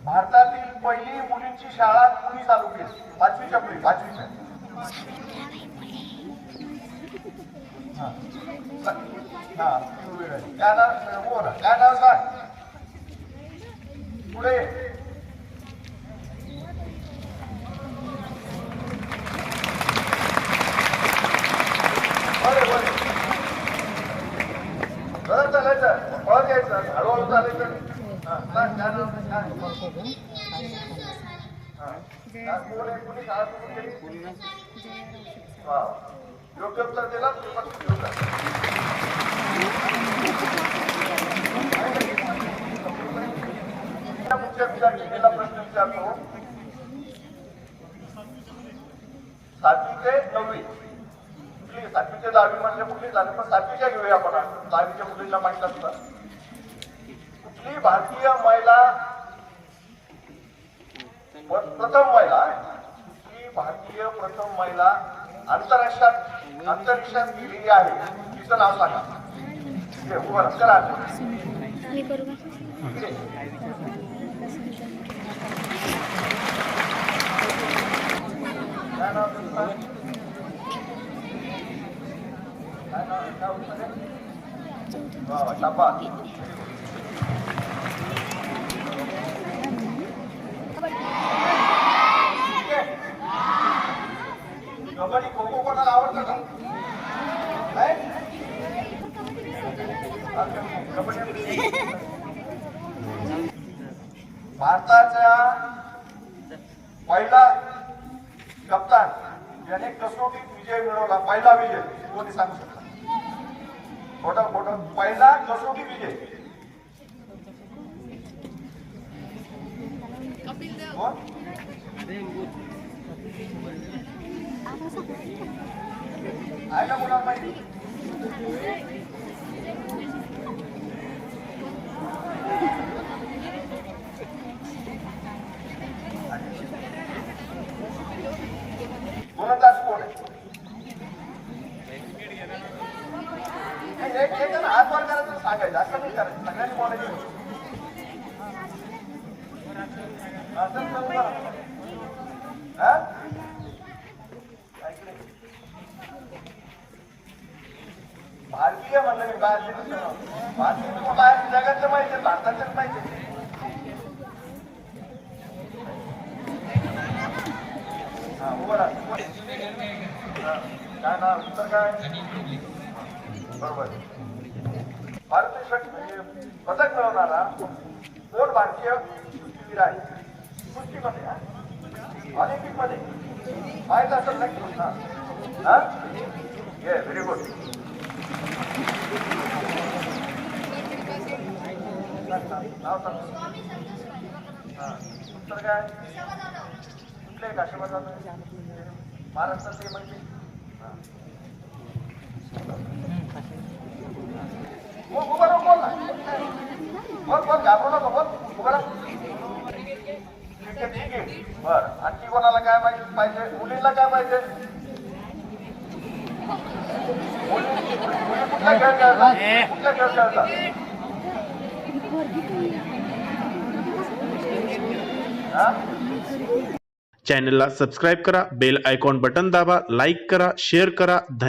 भारतातील पहिली मुलींची शाळा मुली चालू केली पाचवीच्या मुली पाचवीच्या हा. काय नाव? ना. काय नाव सांग? पुढे. बरं बरे. बरे चालायचं. पळत यायचं हळूहळू चालायचं. हा, दिला प्रश्न विचारतो सातवी ते नववी. कुठली? सातवी ते दहावी म्हणजे कुठली? झाली पण सातवीच्या घेऊया आपण. दहावीच्या मुलींना माहीत असतं. कुठली भारतीय महिला प्रथम महिला कुठली भारतीय प्रथम महिला आंतरराष्ट्रात अंतरिक्षात गेलेली आहे. तिचं नाव सांगा. हे. करा मी करू का इकडे. काय नाव तुझं? काय नाव काय उत्तर आहे? वा वा, शाबास. ठीक आहे. कबड्डी खो खो कोणाला आवडतं का नाही? भारताचा पहिला कप्तान ज्याने कसोटीत विजय मिळवला पहिला विजय कोणी सांगू शकता. खोटं खोटं. पहिला कसोटी विजय. कोण? आहे का कोणाला माहिती? सांगायचं असं नाही करायचं. सगळ्यांनी बोलायचं. असं हा? भारतीय म्हणलं मी बाहेर भारतीय तुम्हाला बाहेर जगातलं माहिती आहे भारताचं माहिती आहे. हा, उभं राहा. काय ना उत्तर काय? बरोबर. भारत देशात म्हणजे पदक मिळवणारा दोन भारतीय कुस्तीगीर आहे. कुस्तीमध्ये हा? ऑलिम्पिकमध्ये माहीत असेल नक्की हा? ये व्हेरी गुड नाव सांग. हा. उत्तर काय? कुठले? काशीबाद महाराष्ट्रातले म्हणजे बर. सब्सक्राइब कोणाला काय पाहिजे? मुलींना काय पाहिजे? मुली मुली कुठला खेळ खेळतात? कुठला खेळ खेळतात? चॅनलला सबस्क्राईब करा बेल आयकॉन बटन दाबा लाइक करा शेयर करा. धन्यवाद